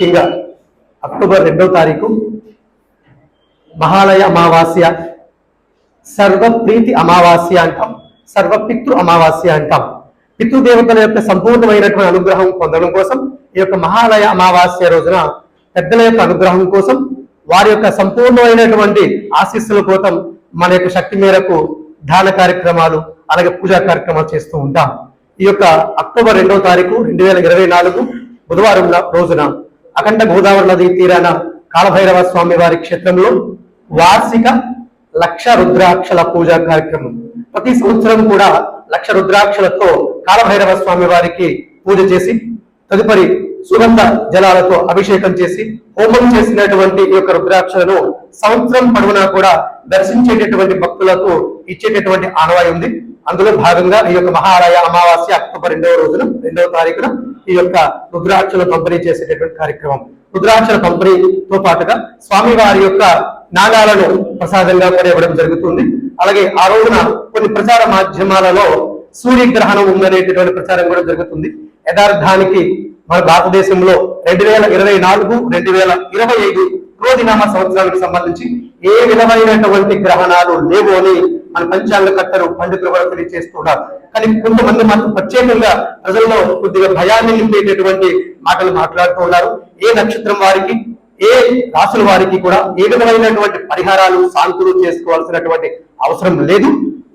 ముఖ్యంగా అక్టోబర్ రెండవ తారీఖు మహాలయ అమావాస్య సర్వప్రీతి అమావాస్య అంటాం సర్వపితృ అమావాస్య అంటాం. పితృదేవతల యొక్క సంపూర్ణమైనటువంటి అనుగ్రహం పొందడం కోసం ఈ యొక్క మహాలయ అమావాస్య రోజున పెద్దల యొక్క అనుగ్రహం కోసం వారి యొక్క సంపూర్ణమైనటువంటి ఆశీస్సుల కోసం మన యొక్క శక్తి మేరకు దాన కార్యక్రమాలు అలాగే పూజా కార్యక్రమాలు చేస్తూ ఉంటాం. ఈ యొక్క అక్టోబర్ రెండవ తారీఖు రెండు వేల ఇరవై నాలుగు బుధవారం రోజున అఖండ గోదావరి నది తీరాన కాళభైరవ స్వామి వారి క్షేత్రంలో వార్షిక లక్ష రుద్రాక్షల పూజా కార్యక్రమం. ప్రతి సంవత్సరం కూడా లక్ష రుద్రాక్షలతో కాళభైరవ స్వామి వారికి పూజ చేసి తదుపరి సుగంధ జలాలతో అభిషేకం చేసి హోమం చేసినటువంటి ఈ యొక్క రుద్రాక్షలను సంవత్సరం పొడవునా కూడా దర్శించేటటువంటి భక్తులకు ఇచ్చేటటువంటి ఆనవాయి ఉంది. అందులో భాగంగా ఈ యొక్క మహాలయ అమావాస్య అక్టోబర్ రెండవ రోజున రెండవ తారీఖున ఈ యొక్క రుద్రాక్షల పంపిణీ చేసేటటువంటి కార్యక్రమం. రుద్రాక్షల పంపిణీతో పాటుగా స్వామి వారి యొక్క నాగాలను ప్రసాదంగా కూడా ఇవ్వడం జరుగుతుంది. అలాగే ఆ రోజున కొన్ని ప్రచార మాధ్యమాలలో సూర్యగ్రహణం ఉందనేటటువంటి ప్రచారం కూడా జరుగుతుంది. యథార్థానికి మన భారతదేశంలో రెండు వేల ఇరవై నాలుగు రెండు వేల ఇరవై ఐదు క్రోధినామ సంవత్సరానికి సంబంధించి ఏ విధమైనటువంటి గ్రహణాలు లేవు అని మన పంచాంగకర్తలు పండితులు కూడా తెలియజేస్తున్నారు కానీ కొంతమంది మాత్రం ప్రత్యేకంగా ప్రజల్లో కొద్దిగా భయాన్ని నింపేటటువంటి మాటలు మాట్లాడుతూ ఉన్నారు. ఏ నక్షత్రం వారికి ఏ రాసుల వారికి కూడా ఏ విధమైనటువంటి పరిహారాలు శాంతులు చేసుకోవాల్సినటువంటి అవసరం లేదు.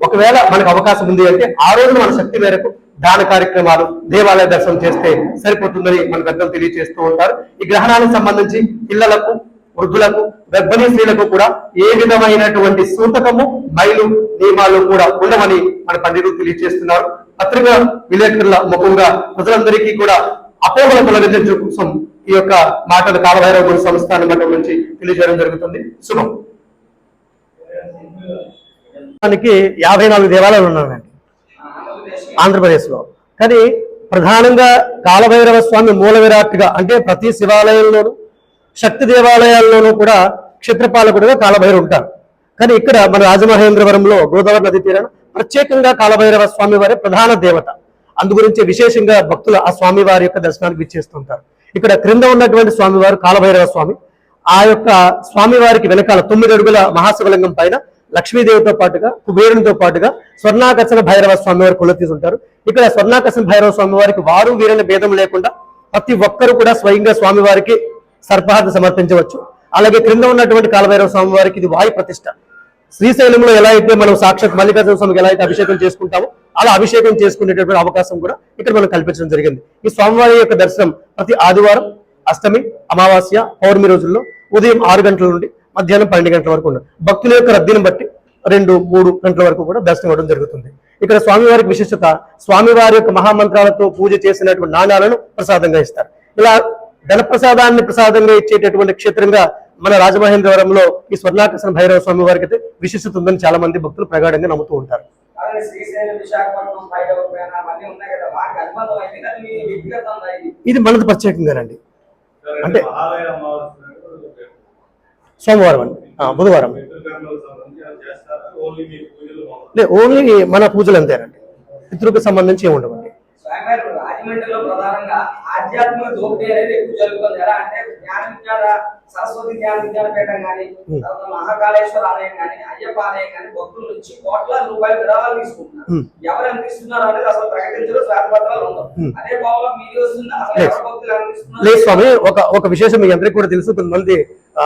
ఒకవేళ మనకు అవకాశం ఉంది అంటే ఆ రోజు మన శక్తి మేరకు దాన కార్యక్రమాలు దేవాలయ దర్శనం చేస్తే సరిపోతుందని మన పెద్దలు తెలియజేస్తూ ఉంటారు. ఈ గ్రహణానికి సంబంధించి పిల్లలకు వృద్ధులకు గర్భిణీ స్త్రీలకు కూడా ఏ విధమైనటువంటి సూతకము మైలు నియమాలు కూడా ఉండవని మన పండితులు తెలియజేస్తున్నారు. పత్రిక విలేకరుల ముఖంగా ప్రజలందరికీ కూడా అపోహల తొలగించడం కోసం ఈ యొక్క మాటలు కాలభైరవ గురు సంస్థానం మఠం నుంచి తెలియజేయడం జరుగుతుంది. శుభం. మనకి యాభై నాలుగు దేవాలయాలు ఉన్నాయండి. ఆంధ్రప్రదేశ్లో. కానీ ప్రధానంగా కాలభైరవ స్వామి మూల విరాట్గా అంటే ప్రతి శివాలయంలోనూ శక్తి దేవాలయాల్లోనూ కూడా క్షేత్రపాలకుడుగా కాలభైరవ ఉంటారు కానీ ఇక్కడ మన రాజమహేంద్రవరంలో గోదావరి నది తీరాన ప్రత్యేకంగా కాలభైరవ స్వామి వారి ప్రధాన దేవత. అందు గురించి విశేషంగా భక్తులు ఆ స్వామి వారి యొక్క దర్శనానికి విచ్చేస్తుంటారు ఇక్కడ క్రింద ఉన్నటువంటి స్వామివారు కాలభైరవ స్వామి. ఆ యొక్క స్వామి వారికి వెనకాల తొమ్మిది అడుగుల మహాశివలింగం పైన లక్ష్మీదేవితో పాటుగా కుబేరునితో పాటుగా స్వర్ణాకర్షణ భైరవ స్వామి వారు కొలతీసి ఉంటారు ఇక్కడ స్వర్ణాకర్షణ భైరవ స్వామి వారికి వారు వీరని భేదం లేకుండా ప్రతి ఒక్కరు కూడా స్వయంగా స్వామివారికి సర్పహారతి సమర్పించవచ్చు. అలాగే క్రింద ఉన్నటువంటి కాలభైరవ స్వామి వారికి ఇది వాయు ప్రతిష్ట. శ్రీశైలంలో ఎలా అయితే మనం సాక్షాత్ మల్లికార్జున స్వామికి ఎలా అయితే అభిషేకం చేసుకుంటామో అలా అభిషేకం చేసుకునేటటువంటి అవకాశం కూడా ఇక్కడ మనం కల్పించడం జరిగింది. ఈ స్వామివారి యొక్క దర్శనం ప్రతి ఆదివారం అష్టమి అమావాస్య పౌర్ణమి రోజుల్లో ఉదయం ఆరు గంటల నుండి మధ్యాహ్నం పన్నెండు గంటల వరకు ఉండదు. భక్తుల యొక్క రద్దీని బట్టి రెండు మూడు గంటల వరకు కూడా దర్శనం ఇవ్వడం జరుగుతుంది. ఇక్కడ స్వామివారికి విశిష్టత స్వామివారి యొక్క మహామంత్రాలతో పూజ చేసినటువంటి నాణాలను ప్రసాదంగా ఇస్తారు. ఇలా ధన ప్రసాదాన్ని ప్రసాదంగా ఇచ్చేటటువంటి క్షేత్రంగా మన రాజమహేంద్రవరంలో ఈ స్వర్ణాకర్షణ భైరవ స్వామి వారికి అయితే విశిష్టత ఉందని చాలా మంది భక్తులు ప్రగాఢంగా నమ్ముతూ ఉంటారు. ఇది? మనది ప్రత్యేకంగానండి అంటే- సోమవారం అండి. ఆ, బుధవారం. ఓన్లీ మీ పూజలు మాత్రమే? లే ఓన్లీ మన పూజలు అంతేనండి పితృకు సంబంధించి ఏమి ఉండవండి ఆధ్యాత్మిక దోపిడీ అనేది ఎక్కువ జరుగుతుంది. ఎలా అంటే జ్ఞాన విజ్ఞాన సరస్వతి జ్ఞాన విజ్ఞానపీఠం కానీ Hmm. తర్వాత మహాకాళేశ్వర ఆలయం కానీ అయ్యప్ప ఆలయం కానీ భక్తుల నుంచి కోట్ల రూపాయల విరాళాలు తీసుకుంటున్నారు. ఎవరు ఎంత ఇస్తున్నారు అనేది అసలు ప్రకటించడం శ్వేతపత్రాలు ఉండవు. అదే కోవలో మీడియా వస్తుంది అసలు. ఎవరు భక్తులు ఎంత ఇస్తున్నారు లేదు స్వామి ఒక ఒక విశేషం మీ అందరికీ కూడా తెలుసు. కొంతమంది ఆ,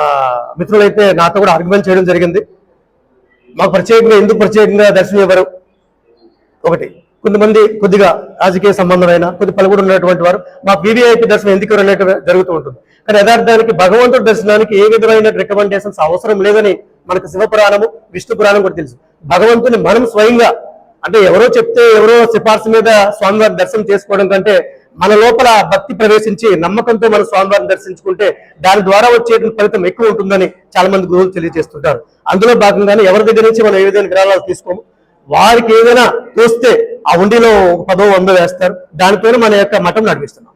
మిత్రులైతే నాతో కూడా ఆర్గ్యుమెంట్ చేయడం జరిగింది. మాకు ప్రత్యేకంగా ఎందుకు ప్రత్యేకంగా దర్శనం ఇవ్వరు? ఒకటి. కొంతమంది కొద్దిగా రాజకీయ సంబంధమైన కొద్ది పలుకుడు ఉన్నటువంటి వారు మా పీవీఐపీ దర్శనం ఎందుకు ఇవ్వరు జరుగుతూ ఉంటుంది. కానీ యథార్థానికి భగవంతుడి దర్శనానికి ఏ విధమైన రికమెండేషన్స్ అవసరం లేదని మనకు శివపురాణము విష్ణు పురాణం కూడా తెలుసు. భగవంతుని మనం స్వయంగా అంటే ఎవరో చెప్తే ఎవరో సిఫార్సు మీద స్వామివారి దర్శనం చేసుకోవడం కంటే మన లోపల భక్తి ప్రవేశించి నమ్మకంతో మన స్వామివారిని దర్శించుకుంటే దాని ద్వారా వచ్చే ఫలితం ఎక్కువ ఉంటుందని చాలా మంది గురువులు తెలియజేస్తుంటారు. అందులో భాగంగానే ఎవరి దగ్గర నుంచి మనం ఏ విధమైన విరాళాలు తీసుకోము? వారికి ఏదైనా తోస్తే ఆ ఉండిలో ఒక పదో వందో వేస్తారు. దానిపైన మన యొక్క మఠం నడిపిస్తున్నాం.